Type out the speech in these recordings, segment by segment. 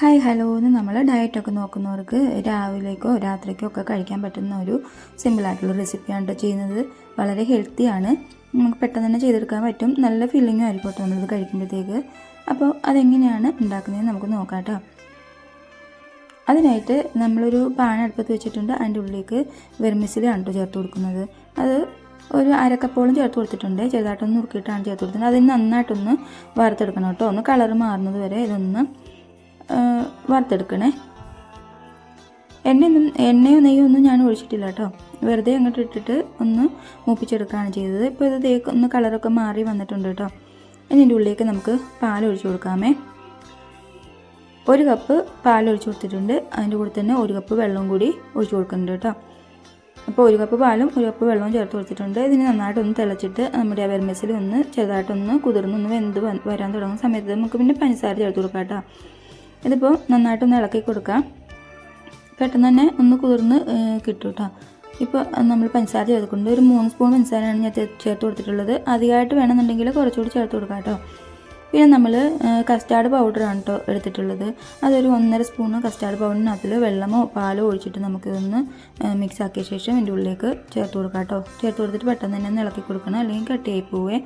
Hi hello എന്ന് നമ്മൾ ഡയറ്റൊക്കെ നോക്കുന്നവർക്ക് രാവിലേക്കോ രാത്രിക്കോ ഒക്കെ കഴിക്കാൻ പറ്റുന്ന ഒരു സിമ്പിളായിട്ടുള്ള റെസിപ്പിയാണ് ചെയ്യുന്നത്. വളരെ ഹെൽത്തിയാണ് നമുക്ക് പെട്ടെന്ന് തന്നെ ചെയ്തെടുക്കാൻ പറ്റും. നല്ല ഫീലിംഗും ആയിരിക്കും കേട്ടോ നമ്മളിത് കഴിക്കുമ്പോഴത്തേക്ക്. അപ്പോൾ അതെങ്ങനെയാണ് ഉണ്ടാക്കുന്നത് നമുക്ക് നോക്കാം കേട്ടോ അതിനായിട്ട് നമ്മളൊരു പാൻ അടുപ്പത്ത് വെച്ചിട്ടുണ്ട്. അതിന്റെ ഉള്ളിലേക്ക് വെർമിസിലാണ് കേട്ടോ ചേർത്ത് കൊടുക്കുന്നത്. അത് ഒരു അരക്കപ്പോളം ചേർത്ത് കൊടുത്തിട്ടുണ്ട്. ചെറുതായിട്ടൊന്ന് നുറുക്കിയിട്ടാണ് ചേർത്ത് കൊടുത്തിട്ടുണ്ട് അതിന് നന്നായിട്ടൊന്ന് വറുത്തെടുക്കണം കേട്ടോ ഒന്ന് കളർ മാറുന്നത് വരെ ഇതൊന്ന് വറുത്തെടുക്കണേ. എണ്ണയൊന്നും എണ്ണയോ നെയ്യോ ഒന്നും ഞാൻ ഒഴിച്ചിട്ടില്ല കേട്ടോ. വെറുതെ അങ്ങോട്ട് ഇട്ടിട്ട് ഒന്ന് മൂപ്പിച്ചെടുക്കുകയാണ് ചെയ്തത്. ഇപ്പോൾ ഇത് തേക്ക് ഒന്ന് കളറൊക്കെ മാറി വന്നിട്ടുണ്ട് കേട്ടോ. ഇതിന്റെ ഉള്ളിലേക്ക് നമുക്ക് പാൽ ഒഴിച്ചു കൊടുക്കാമേ. ഒരു കപ്പ് പാൽ ഒഴിച്ചു കൊടുത്തിട്ടുണ്ട്. അതിന്റെ കൂടെ തന്നെ ഒരു കപ്പ് വെള്ളവും കൂടി ഒഴിച്ചു കൊടുക്കുന്നുണ്ട് കേട്ടോ. അപ്പോൾ ഒരു കപ്പ് പാലും ഒരു കപ്പ് വെള്ളവും ചേർത്ത് കൊടുത്തിട്ടുണ്ട്. ഇതിന് നന്നായിട്ടൊന്ന് തിളച്ചിട്ട് നമ്മുടെ ആ വെർമെസിൽ ഒന്ന് ചെറുതായിട്ടൊന്ന് കുതിർന്നൊന്ന് വെന്ത് വരാൻ തുടങ്ങുന്ന സമയത്ത് നമുക്ക് പിന്നെ പഞ്ചസാര ചേർത്ത് കൊടുക്കാം കേട്ടോ. ഇതിപ്പോൾ നന്നായിട്ടൊന്ന് ഇളക്കി കൊടുക്കാം. പെട്ടെന്ന് തന്നെ ഒന്ന് കുതിർന്ന് കിട്ടും കേട്ടോ ഇപ്പോൾ നമ്മൾ പഞ്ചസാര ചേർത്തുകൊണ്ട് ഒരു മൂന്ന് സ്പൂൺ പഞ്ചസാരയാണ് ഞാൻ ചേർത്ത് കൊടുത്തിട്ടുള്ളത്. അധികമായിട്ട് വേണമെന്നുണ്ടെങ്കിൽ കുറച്ചുകൂടി ചേർത്ത് കൊടുക്കാം കേട്ടോ പിന്നെ നമ്മൾ കസ്റ്റാർഡ് പൗഡറാണ് കേട്ടോ എടുത്തിട്ടുള്ളത്. അതൊരു ഒന്നര സ്പൂൺ കസ്റ്റാർഡ് പൗഡറിനകത്തിൽ വെള്ളമോ പാലോ ഒഴിച്ചിട്ട് നമുക്കിതൊന്ന് മിക്സ് ആക്കിയ ശേഷം ഇതിന്റെ ഉള്ളിലേക്ക് ചേർത്ത് കൊടുക്കാം കേട്ടോ ചേർത്ത് കൊടുത്തിട്ട് പെട്ടെന്ന് തന്നെ ഒന്ന് ഇളക്കി കൊടുക്കണം. അല്ലെങ്കിൽ കട്ടിയായി പോവേ.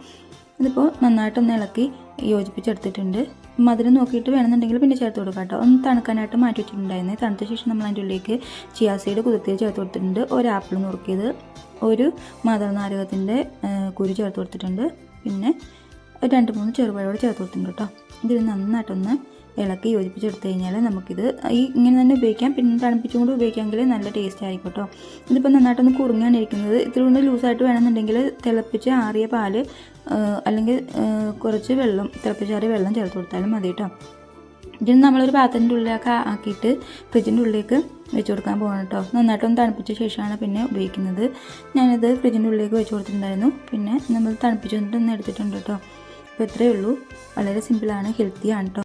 ഇതിപ്പോൾ നന്നായിട്ടൊന്ന് ഇളക്കി യോജിപ്പിച്ചെടുത്തിട്ടുണ്ട്. മധുരം നോക്കിയിട്ട് വേണമെന്നുണ്ടെങ്കിൽ പിന്നെ ചേർത്ത് കൊടുക്കാം കേട്ടോ. ഒന്ന് തണുക്കാനായിട്ട് മാറ്റി വെച്ചിട്ടുണ്ടായിരുന്നു. തണുത്ത ശേഷം നമ്മൾ അതിന്റെ ഉള്ളിലേക്ക് ചിയാ സൈഡ് കുതിർത്തി ചേർത്ത് കൊടുത്തിട്ടുണ്ട്. ഒരു ആപ്പിൾ നുറുക്കിയത് ഒരു മാതൃനാരകത്തിന്റെ കുരു ചേർത്ത് കൊടുത്തിട്ടുണ്ട്. പിന്നെ രണ്ട് മൂന്ന് ചെറുപഴോട് ചേർത്ത് കൊടുത്തിട്ടുണ്ട് കേട്ടോ. ഇതിൽ നന്നായിട്ടൊന്ന് ഇളക്കി യോജിപ്പിച്ചെടുത്ത് കഴിഞ്ഞാൽ നമുക്കിത് ഈ ഇങ്ങനെ തന്നെ ഉപയോഗിക്കാം. പിന്നെ തണുപ്പിച്ചുകൊണ്ട് ഉപയോഗിക്കാമെങ്കിൽ നല്ല ടേസ്റ്റ് ആയിരിക്കും കേട്ടോ ഇതിപ്പോൾ നന്നായിട്ടൊന്ന് കുറുങ്ങാണ് ഇരിക്കുന്നത്. ഇത്തിരി കൊണ്ട് ലൂസായിട്ട് വേണമെന്നുണ്ടെങ്കിൽ തിളപ്പിച്ച് ആറിയ പാൽ അല്ലെങ്കിൽ കുറച്ച് വെള്ളം തിളപ്പിച്ചാറിയ വെള്ളം ചേർത്ത് കൊടുത്താലും മതി കേട്ടോ ഇതിന് നമ്മളൊരു പാത്രത്തിന്റെ ഉള്ളിലൊക്കെ ആക്കിയിട്ട് ഫ്രിഡ്ജിന്റെ ഉള്ളിലേക്ക് വെച്ച് കൊടുക്കാൻ പോകണം കേട്ടോ നന്നായിട്ടൊന്ന് തണുപ്പിച്ച ശേഷമാണ് പിന്നെ ഉപയോഗിക്കുന്നത്. ഞാനിത് ഫ്രിഡ്ജിന്റെ ഉള്ളിലേക്ക് വെച്ച് കൊടുത്തിട്ടുണ്ടായിരുന്നു. പിന്നെ നമ്മൾ തണുപ്പിച്ച് വന്നിട്ട് ഒന്ന് എടുത്തിട്ടുണ്ട് കേട്ടോ അപ്പോൾ ഇത്രയേ ഉള്ളൂ. വളരെ സിമ്പിളാണ് ഹെൽത്തിയാണ് കേട്ടോ